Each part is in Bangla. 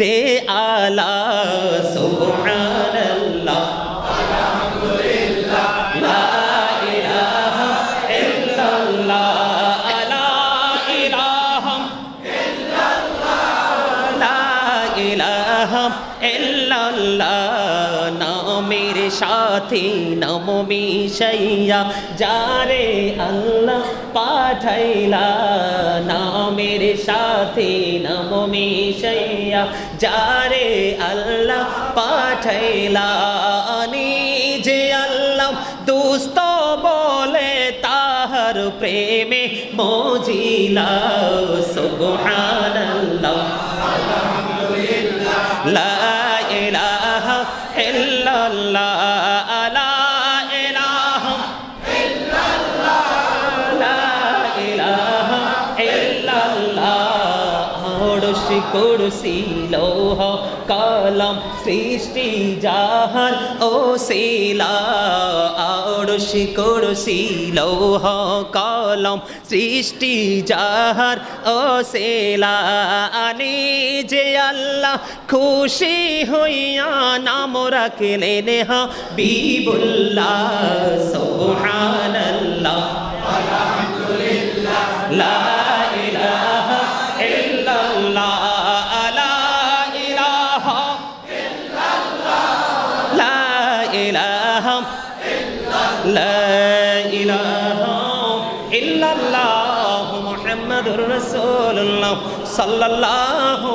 রে আলা সুবহানাল্লাহ সাথে নাম মিশাইয়া যারে আল্লাহ পাঠাইলা, নামের সাথে নাম মিশাইয়া যারে আল্লাহ পাঠাইলা। নিজে আল্লাহ দুস্ত বলে তাহার প্রেমে মজিলা সুবহানাল্লাহ। কুরসি লৌহ কলম সৃষ্টি জাহান ও শিলা আড়শি কুরসি লৌহ কলম সৃষ্টি জাহার ও শিলা আনি যে আল্লাহ খুশি হইয়া নাম রাখলেন হা বিবুল্লাহ সুবহানাল্লাহ মুহাম্মাদুর রাসূলুল্লাহ সাল্লাল্লাহু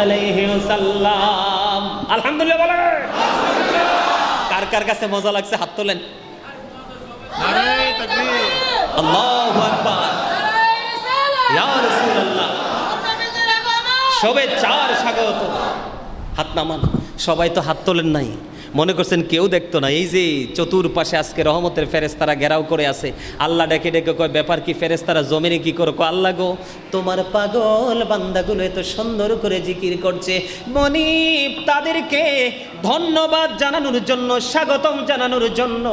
আলাইহি ওয়াসাল্লাম। আলহামদুলিল্লাহ বলে কার কার কাছে মজা লাগছে হাত তোলেন? নারায়ে তাকবীর। আল্লাহু আকবার। ইয়া রাসূলুল্লাহ। সবে চার স্বাগত। হাত নামান। সবাই তো হাত তোলেন নাই। মনে করছেন কেউ দেখতো না। এই যে চতুর্পাশে আজকে রহমতের ফেরেস্তারা ঘেরাও করে আছে, আল্লাহ ডেকে ডেকে কয়, ব্যাপার কি ফেরেস্তারা জমিনে কি করো? আল্লাহ গো, তোমার পাগল বান্দাগুলো এত সুন্দর করে জিকির করছে। মনিব, তাদেরকে ধন্যবাদ জানানোর জন্য, স্বাগতম জানানোর জন্য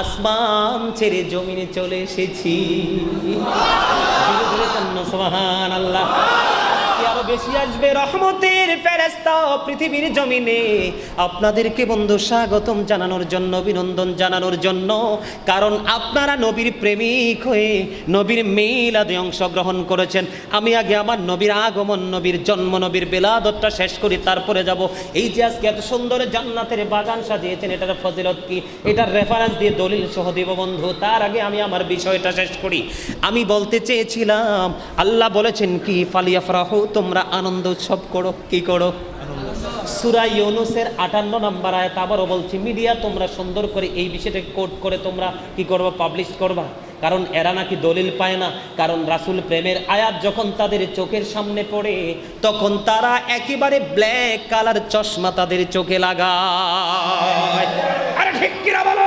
আসমান ছেড়ে জমিনে চলে এসেছি। আল্লাহ। আরও বেশি আসবে রহমতের ফেরেস্তা পৃথিবীর জমিনে আপনাদেরকে বন্ধু স্বাগতম জানানোর জন্য, অভিনন্দন জানানোর জন্য। কারণ আপনারা নবীর প্রেমিক হয়ে নবীর মিলাদে অংশগ্রহণ করেছেন। আমি আগে আমার নবীর আগমন, নবীর জন্ম, নবীর বেলাদতটা শেষ করি, তারপরে যাব। এই যে আজকে এত সুন্দর জান্নাতের বাগান সাজিয়েছেন, এটার ফজিলত কি? এটার রেফারেন্স দিয়ে দলিল সহ দেব বন্ধু। তার আগে আমি আমার বিষয়টা শেষ করি। আমি বলতে চেয়েছিলাম, আল্লাহ বলেছেন কি ফালিয়া ফালিয়াফরাহু, তোমরা আনন্দ উৎসব করো। কি করো? সুরা ইউনুসের আটান্ন নাম্বার আয়াত আবারও বলছি মিডিয়া তোমরা সুন্দর করে এই বিষয়টাকে কোট করে তোমরা কি করবা পাবলিশ করবা? কারণ এরা নাকি দলিল পায় না কারণ রাসূল প্রেমের আয়াত যখন তাদের চোখের সামনে পড়ে তখন তারা একেবারে ব্ল্যাক কালার চশমা তাদের চোখে লাগায়। আরে ঠিক কিনা বলো?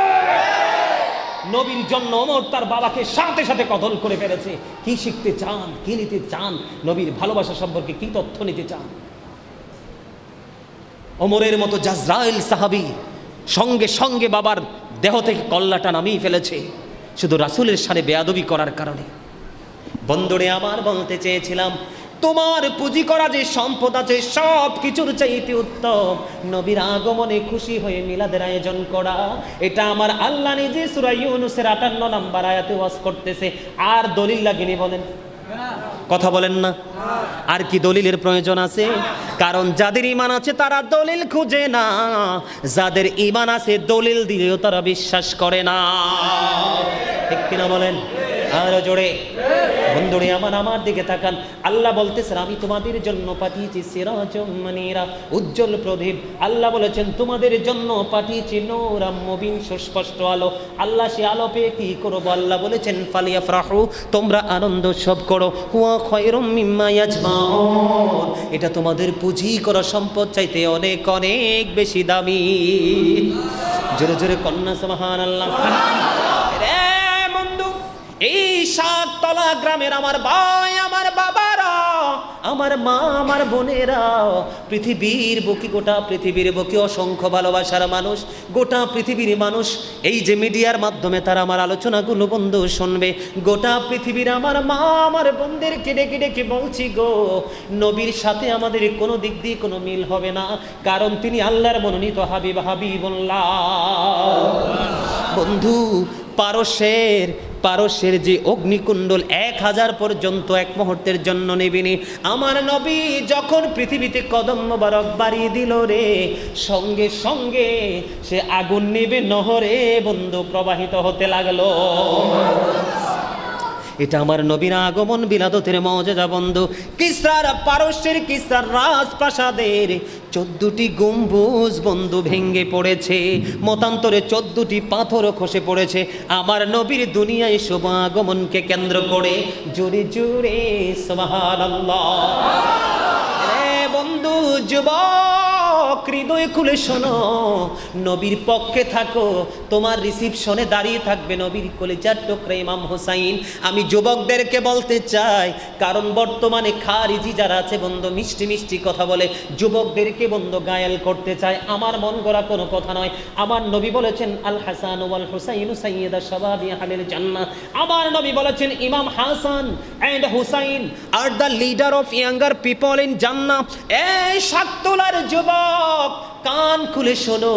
নবীর জন্য ওমর তার বাবাকে সাথে সাথে কতল করে ফেলেছে। কি শিখতে চান কি নিতে চান? নবীর ভালোবাসা সম্পর্কে কি তথ্য নিতে চান? ওমরের মতো জাজরাইল সাহাবি সঙ্গে সঙ্গে বাবার দেহ থেকে কল্লাটা নামিয়ে ফেলেছে। শুধু রাসূলের সানে বেয়াদবি করার কারণে। বন্দরে আমার বলতে চেয়েছিলাম, তোমার পুঁজি করা যে সম্পদ আছে সব কিছুর চাইতে উত্তম। নবীর আগমনে খুশি হয়ে মিলাদের আয়োজন করা। এটা আমার আল্লাহ নিজে সুরাই ইউনুসের আটান্ন নাম্বার আয়াতে ওয়াজ করতেছে। আর দলিল লাগেনি বলেন। কথা বলেন না। আর কি দলিলের প্রয়োজন আছে? কারণ যাদের ইমান আছে, তারা দলিল খুঁজে না। যাদের ইমান আছে, দলিল দিলেও তারা বিশ্বাস করে না। ঠিক কিনা বলেন? আরও জোরে। বন্ধুরে, আমার আমার দিকে তাকান। আল্লাহ বলতেছেন, আমি তোমাদের জন্য পাঠিয়েছি সিরাজম মানিরা, উজ্জ্বল প্রদীপ। আল্লাহ বলেছেন, তোমাদের জন্য পাঠিয়েছি নোরাম মুবিন সুস্পষ্ট আলো। আল্লাহ সে আলো পেয়ে কি করব? আল্লাহ বলেছেন ফালিয়া ফ্রাহু তোমরা আনন্দ সব করো। হুয়া খয়রম মিম্মা ইয়াজমাউন। এটা তোমাদের পুঁজি করা সম্পদ চাইতে অনেক অনেক বেশি দামি। জোরে জোরে কন্যা সুবহান আল্লাহ বন্ধু গ্রামের আমার ভাই, আমার বাবারা, আমার মা, আমার বোনেরা, পৃথিবীর বুকে, গোটা পৃথিবীর বুকে অসংখ্য ভালোবাসার মানুষ, গোটা পৃথিবীর মানুষ, এই যে মিডিয়ার মাধ্যমে তারা আমার আলোচনাগুলো বন্ধু শুনবে, গোটা পৃথিবীর আমার মা, আমার বোনদেরকে ডেকে ডেকে বলছি গো, নবীর সাথে আমাদের কোনো দিক দিয়ে কোনো মিল হবে না, কারণ তিনি আল্লাহর মনোনীত হাবিব হাবিবুল্লাহ। বন্ধু, পারস্যের পারস্যের যে অগ্নিকুণ্ডল এক হাজার পর্যন্ত এক মুহূর্তের জন্য নেবিনি। আমার নবী যখন পৃথিবীতে কদম মোবারক বাড়িয়ে দিল রে, সঙ্গে সঙ্গে সে আগুন নেবে নহরে বন্ধু প্রবাহিত হতে লাগল। এটা আমার নবীর আগমন, বিলাদতের মজা বন্ধু। কিসরার পারস্যের, কিসরার রাজপ্রাসাদের চোদ্দটি গম্বুজ বন্ধু ভেঙ্গে পড়েছে, মতান্তরে চোদ্দটি পাথর খসে পড়েছে। আমার নবীর দুনিয়ায় শুভ আগমনকে কেন্দ্র করে জোরে জোরে রে বন্ধু, যুবক! হৃদয় খুলে শোনো। নবীর পক্ষে থাকো, তোমার রিসিপশনে দাঁড়িয়ে থাকবে নবীর কলেজার টুকরা ইমাম হোসাইন। আমি যুবকদেরকে বলতে চাই, কারণ বর্তমানে খারিজি যারা আছে, বন্ধু, মিষ্টি মিষ্টি কথা বলে, যুবকদেরকে বন্ধু, গায়াল করতে চায় আমার মন গড়া কোনো কথা নয়। আমার নবী বলেছেন, আল হাসান ওয়াল হুসাইন সাইয়্যিদা শাবাবি আহলিল জান্নাহ। আমার নবী বলেছেন, Imam Hasan and Husain are the leader of younger people in Jannah. এই সাততলার যুবক কান খুলে শোনো।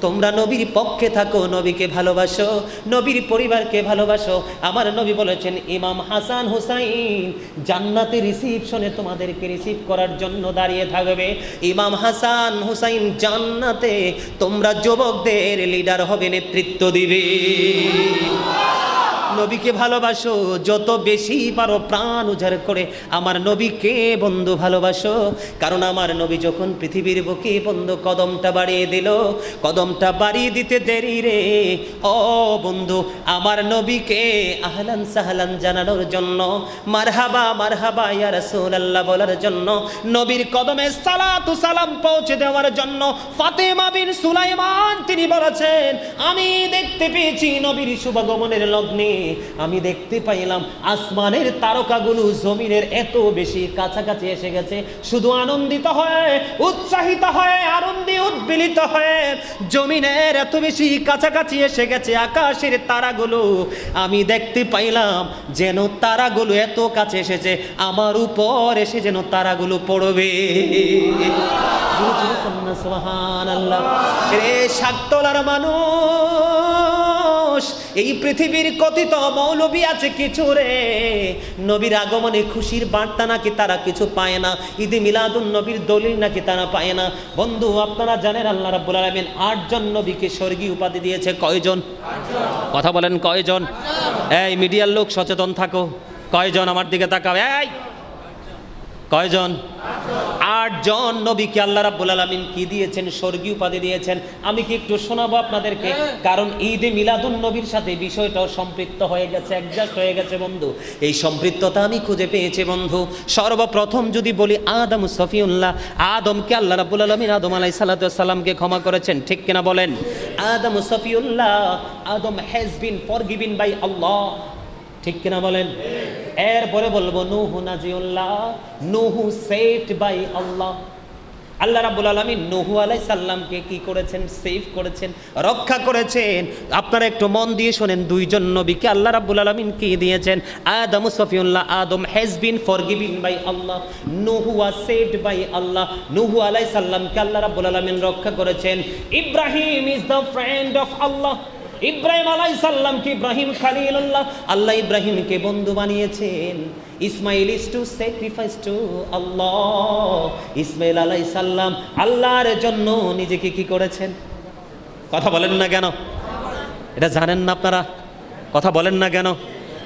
তোমরা নবীর পক্ষে থাকো, নবীকে ভালোবাসো, নবীর পরিবারকে ভালোবাসো। আমার নবী বলেছেন, ইমাম হাসান হুসাইন জান্নাতে রিসিপশনে তোমাদেরকে রিসিভ করার জন্য দাঁড়িয়ে থাকবে। ইমাম হাসান হুসাইন জান্নাতে তোমরা যুবকদের লিডার হবে, নেতৃত্ব দিবে। নবীকে ভালোবাসো, যত বেশি পারো প্রাণ উজাড় করে আমার নবীকে বন্ধু ভালোবাসো। কারণ আমার নবী যখন পৃথিবীর বুকে বন্ধু কদমটা বাড়িয়ে দিল, কদমটা বাড়িয়ে দিতে দেরি রে। ও বন্ধু, আমার নবীকে আহলান সাহলান জানানোর জন্য, মারহাবা মারহাবা, ইয়া রাসূলুল্লাহ বলার জন্য, নবীর কদমে সালাতু সালাম পৌঁছে দেওয়ার জন্য ফাতেমা বিন সুলাইমান তিনি বলেছেন, আমি দেখতে পেয়েছি নবীর শুভগমনের লগ্নে। আমি দেখতে পাইলাম আসমানের তারকাগুলো জমিনের এত বেশি কাছাকাছি এসে গেছে। শুধু আনন্দিত হয়ে, উৎসাহিত হয়ে, আনন্দে উদ্বেলিত হয়ে জমিনের এত বেশি কাছাকাছি এসে গেছে আকাশের তারাগুলো। আমি দেখতে পাইলাম যেন তারাগুলো এত কাছে এসেছে, আমার উপর এসে যেন তারাগুলো পড়বে। সুবহান আল্লাহ রে সাততলার মানুষ! এই পৃথিবীর কথিত মৌলবী আছে কিছু রে। নবীর আগমনে খুশির বার্তা নাকি তারা কিছু পায় না। ঈদে মিলাদুন নবীর দলিল নাকি তারা পায় না। বন্ধু আপনারা জানেন আল্লাহ রাব্বুল আলামিন আটজন নবীকে স্বর্গীয় উপাধি দিয়েছে কয়জন? কথা বলেন কয়জন? এই মিডিয়ার লোক সচেতন থাকো। কয়জন আমার দিকে তাকাও? এই! কয়জন? আটজন। নবীকে আল্লাহ রাব্বুল আলামিন কি দিয়েছেন? স্বর্গীয় উপাধি দিয়েছেন। আমি কি একটু শোনাবো আপনাদেরকে? কারণ ঈদে মিলাদুন নবীর সাথে বিষয়টাও সম্পৃক্ত হয়ে গেছে অ্যাডজাস্ট হয়ে গেছে বন্ধু। এই সম্পৃক্ততা আমি খুঁজে পেয়েছি বন্ধু। সর্বপ্রথম যদি বলি আদম সফিউল্লাহ আদমকে আল্লাহ রাব্বুল আলামিন আদম আলাইহিস সালামকে ক্ষমা করেছেন ঠিক কিনা বলেন? আদম Shafiullah Adam has been forgiven by Allah ঠিক কিনা বলেন? এরপরে বলব, নুহু নাজিউল্লাহ, নুহু সেভড বাই আল্লাহ আল্লাহ রাব্বুল আলামিন নুহু আলাইহিস সালামকে কি করেছেন? সেভ করেছেন, রক্ষা করেছেন। আপনারা একটু মন দিয়ে শোনেন, দুইজন নবীকে আল্লাহ রাব্বুল আলামিন কি দিয়েছেন? আদম Shafiullah, Adam has been forgiven by Allah Nuhu was saved by Allah Nuhu আলাইহিস সালামকে আল্লাহ রাব্বুল আলামিন রক্ষা করেছেন। Ibrahim is the friend of Allah Ibrahim আলাই সাল্লামকে ইব্রাহিম খালিল্লাহ আল্লাহ ইব্রাহিমকে বন্ধু বানিয়েছেন। Ismail is to sacrifice to Allah. Ismail আলাই সাল্লাম আল্লাহর জন্য নিজেকে কি করেছেন? কথা বলেন না কেন? এটা জানেন না আপনারা? কথা বলেন না কেন?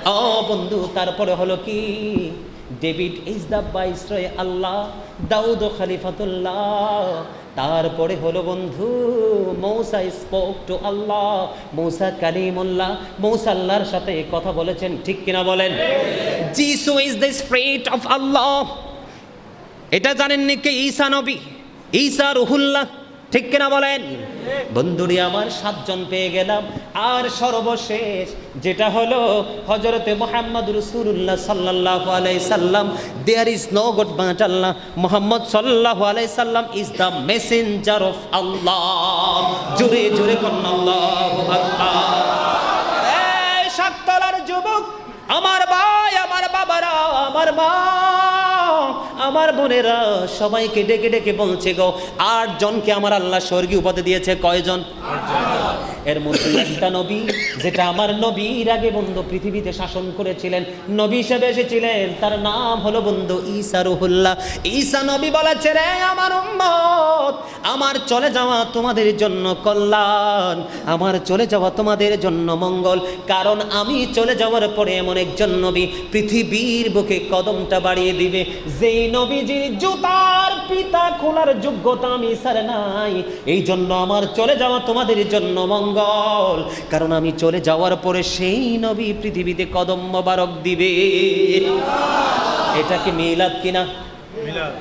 ও বন্ধু, তারপরে হলো কি? David is the viceroy Allah, দাউদ খালিফাতুল্লাহ। তারপরে হলো বন্ধু, মৌসা স্পোক টু আল্লাহ। মৌসা কালিমুল্লাহ, মৌসা আল্লাহর সাথে কথা বলেছেন, ঠিক কিনা বলেন? Jesus is the spirit of Allah. এটা জানেননি কে? ঈসা নবী। ঈসা রুহুল্লাহ। ঠিক কিনা বলেন? বন্ধুরি আমার সাতজন পেয়ে গেলাম। আর সর্বশেষ যেটা হলো হজরতে মোহাম্মদ রসুল্লাহ সাল্লাহ আলাই সাল্লাম there is no god but Allah. Muhammad সাল্লাহ আলাই সাল্লাম is the messenger of Allah জোরে জোরে কন্নাল্লাহ সাততলার যুবক, আমার ভাই, আমার বাবারা, আমার মা আমার বোনেরা সবাইকে ডেকে ডেকে বলছে গো আট জনকে আমার আল্লাহ স্বর্গীয় উপাধি দিয়েছে, কয়জন? এর মধ্যে একটা নবী, যেটা আমার নবীর আগে বন্ধু পৃথিবীতে শাসন করেছিলেন। নবী হিসেবে এসেছিলেন, তার নাম হলো বন্ধু ঈসা রুহুল্লাহ। ঈসা নবী বলেছে, রে আমার উম্মত, আমার চলে যাওয়া তোমাদের জন্য কল্যাণ, আমার চলে যাওয়া তোমাদের জন্য মঙ্গল। কারণ আমি চলে যাওয়ার পরে এমন একজন নবী পৃথিবীর বুকে কদমটা বাড়িয়ে দিবে। যেই নবীজির জুতার পিতা খোলার যোগ্যতা আমি স্যার নাই এই জন্য আমার চলে যাওয়া তোমাদের জন্য মঙ্গল। কারণ আমি চলে যাওয়ার পরে সেই নবী পৃথিবীতে কদম মোবারক দিবে। এটা কি মিলাদ কিনা? মিলাদ।